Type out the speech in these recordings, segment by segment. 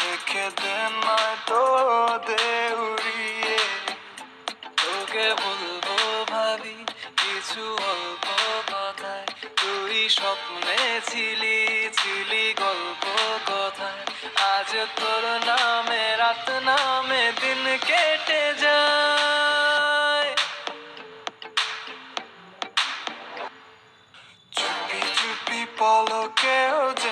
রেখে নয়তো দেউরিয়ে তোকে বলব ভাবি, কিছু অল্প কথায়। তুই স্বপ্নে ছিলি ছিলি গল্প কথায়। আজ তোর নামে, রাত নামে দিন কেটে যায়। চুপি চুপি পলকেও জেনে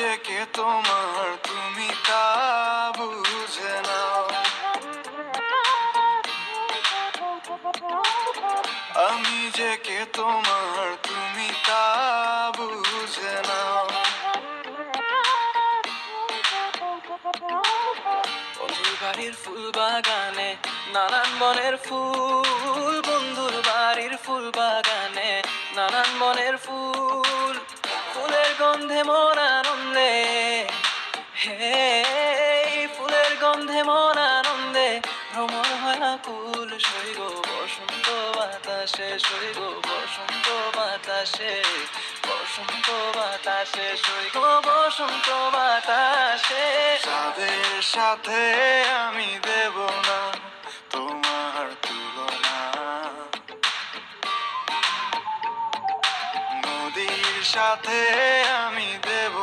যে কে তোমার, তুমি তা বুঝে নাও। আমি যে কে তোমার, তুমি তা বুঝে নাও। বাড়ির ফুল বাগানে, নানান বনের ফুল, বন্ধুর বাড়ির ফুল বাগানে, নানান বনের ফুল, ফুলের গন্ধে আনন্দে হে ফুলের গন্ধে মন আনন্দে ভ্রমণ হয় কুল সৈগ বসন্ত বাতাসে সৈগ বসন্ত বাতাসে বসন্ত বাতাসে সৈগ বসন্ত বাতাসে। তাদের সাথে আমি দেব না তোমার তুলনা। নদীর সাথে আমি দেব